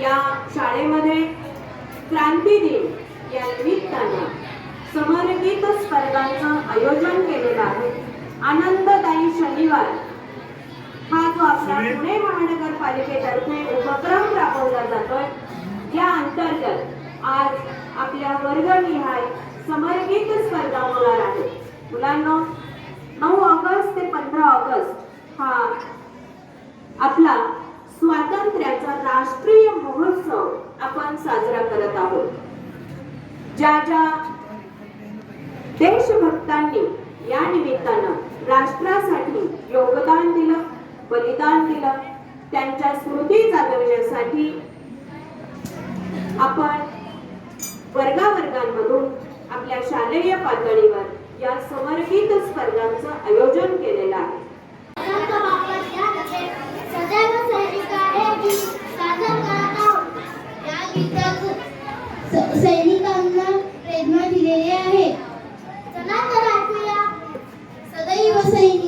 या शाळेमध्ये क्रांती दिन या निमित्तानं समरगीत स्पर्धांचं आयोजन केलेलं आहे. आनंददायी शनिवार. हा जो आपला पुणे महानगरपालिकेतर्फे उपक्रम राबवला जातोय या अंतर्गत आज आपल्या वर्गनिहाय समरगीत स्पर्धा होणार आहे. मुलांना नऊ ऑगस्ट ते पंधरा ऑगस्ट हा आपला स्वातंत्र्याचा राष्ट्रीय महोत्सव आपण साजरा करत आहोत. ज्या ज्या देशभक्तांनी या निमित्तानं राष्ट्रासाठी योगदान दिलं बलिदान दिलं त्यांच्या स्मृती जागविण्यासाठी आपण वर्गावर्गांमधून आपल्या शालेय पातळीवर या समर्पित स्पर्धांचं आयोजन केलेलं आहे. सैनिकांना प्रेरणा दिलेली आहे. चला तर ऐकूया. सदैव सैनिक